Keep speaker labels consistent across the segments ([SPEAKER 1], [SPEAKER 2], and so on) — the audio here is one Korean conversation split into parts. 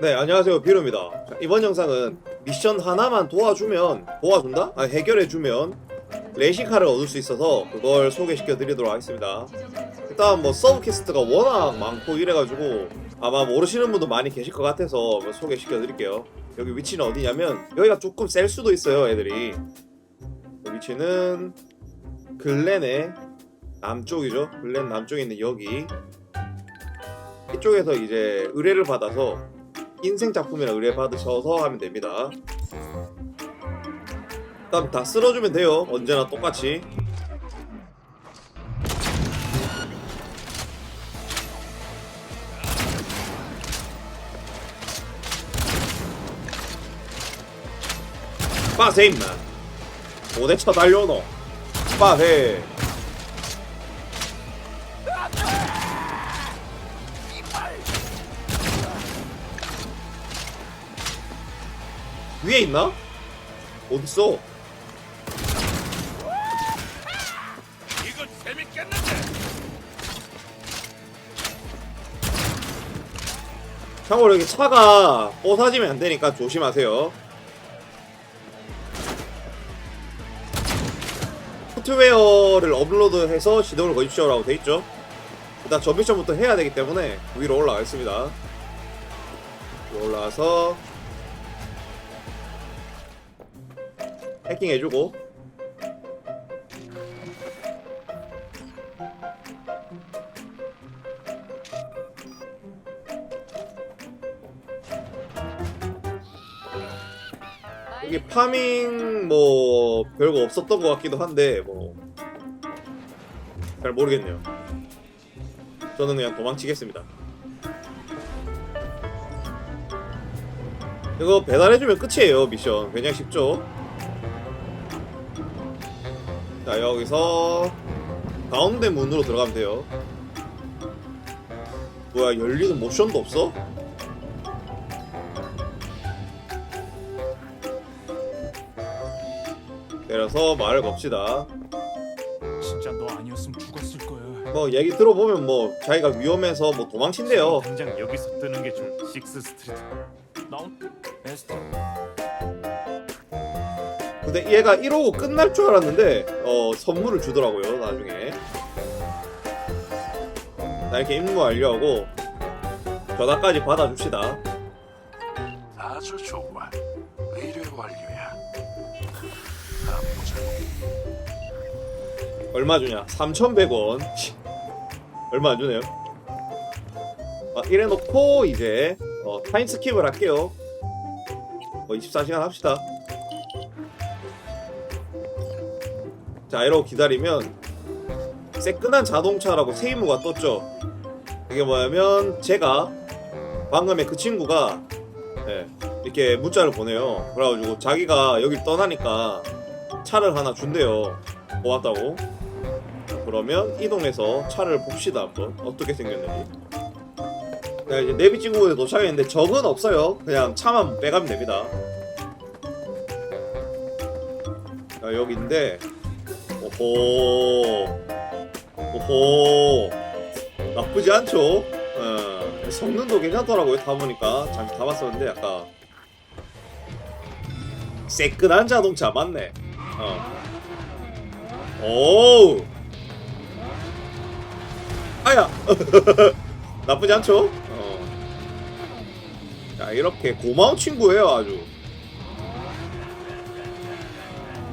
[SPEAKER 1] 네 안녕하세요. 비루입니다. 자, 이번 영상은 미션 하나만 도와주면 도와준다? 아 해결해주면 레시카를 얻을 수 있어서 그걸 소개시켜 드리도록 하겠습니다. 일단 뭐 서브 퀘스트가 워낙 많고 이래가지고 아마 모르시는 분도 많이 계실 것 같아서 뭐 소개시켜 드릴게요. 여기 위치는 어디냐면 여기가 조금 셀 수도 있어요 애들이. 여기 위치는 글렌의 남쪽이죠? 글렌 남쪽에 있는 여기. 이쪽에서 이제 의뢰를 받아서 인생 작품이라 의뢰 받으셔서 하면 됩니다. 그다음 다 쓸어주면 돼요. 언제나 똑같이. 빠세 임마. 5대차 달려노. 빠세. 위에 있나? 어딨어?
[SPEAKER 2] 이건 재밌겠는데.
[SPEAKER 1] 참고로 여기 차가 뽀사지면 안 되니까 조심하세요. 소프트웨어를 업로드해서 시동을 거십시오라고 돼 있죠. 일단 전 미션부터 해야 되기 때문에 위로 올라가겠습니다. 위로 올라가서 해킹 해주고. 이게 파밍 뭐 별거 없었던 것 같기도 한데 뭐. 잘 모르겠네요. 저는 그냥 도망치겠습니다. 이거 배달해주면 끝이에요 미션. 그냥 쉽죠 자 여기서 가운데 문으로 들어가면 돼요 뭐야 열리는 모션도 없어? 내려서 말을 겁시다
[SPEAKER 2] 진짜 너 아니었으면 죽었을 거야.
[SPEAKER 1] 뭐 얘기 들어보면 뭐 자기가 위험해서 뭐 도망친대요
[SPEAKER 2] 당장 여기서 뜨는 게 좀. 식스 스트리트. 나온 에스터.
[SPEAKER 1] 근데 얘가 이러고 끝날 줄 알았는데 어 선물을 주더라고요 나중에. 나 이렇게 임무 완료하고 전화까지 받아줍시다.
[SPEAKER 3] 아주 좋아. 의뢰 완료야. 다음 보자.
[SPEAKER 1] 얼마 주냐? 3,100원. 얼마 안 주네요. 아, 이래 놓고 이제 어, 타임 스킵을 할게요. 뭐 24시간 합시다 자 이러고 기다리면 새끈한 자동차라고 새 임무가 떴죠. 이게 뭐냐면 제가 방금에 그 친구가 예, 이렇게 문자를 보내요. 그래가지고 자기가 여길 떠나니까 차를 하나 준대요. 고맙다고? 그러면 이동해서 차를 봅시다 한번. 어떻게 생겼는지. 네, 이제 내비 친구에 도착했는데 적은 없어요. 그냥 차만 빼가면 됩니다. 자 여기인데 오호. 오호. 나쁘지 않죠? 어, 성능도 괜찮더라고요 타보니까. 잠시 타봤었는데 아까. 새끈한 자동차 맞네. 어. 오 아야. 나쁘지 않죠? 어. 자 이렇게 고마운 친구예요 아주.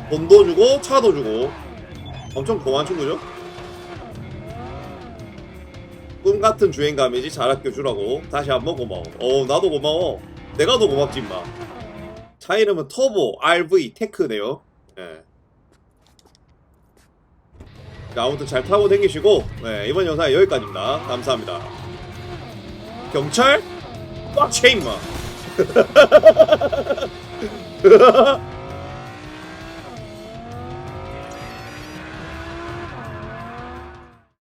[SPEAKER 1] 돈도 주고 차도 주고 엄청 고마운 친구죠? 꿈 같은 주행감이지 잘 아껴주라고. 다시 한번 고마워. 어 나도 고마워. 내가 더 고맙지 임마. 차 이름은 터보 RV 테크네요. 예. 자, 아무튼 잘 타고 다니시고 네, 이번 영상 여기까지입니다. 감사합니다. 경찰? 꽉채 임마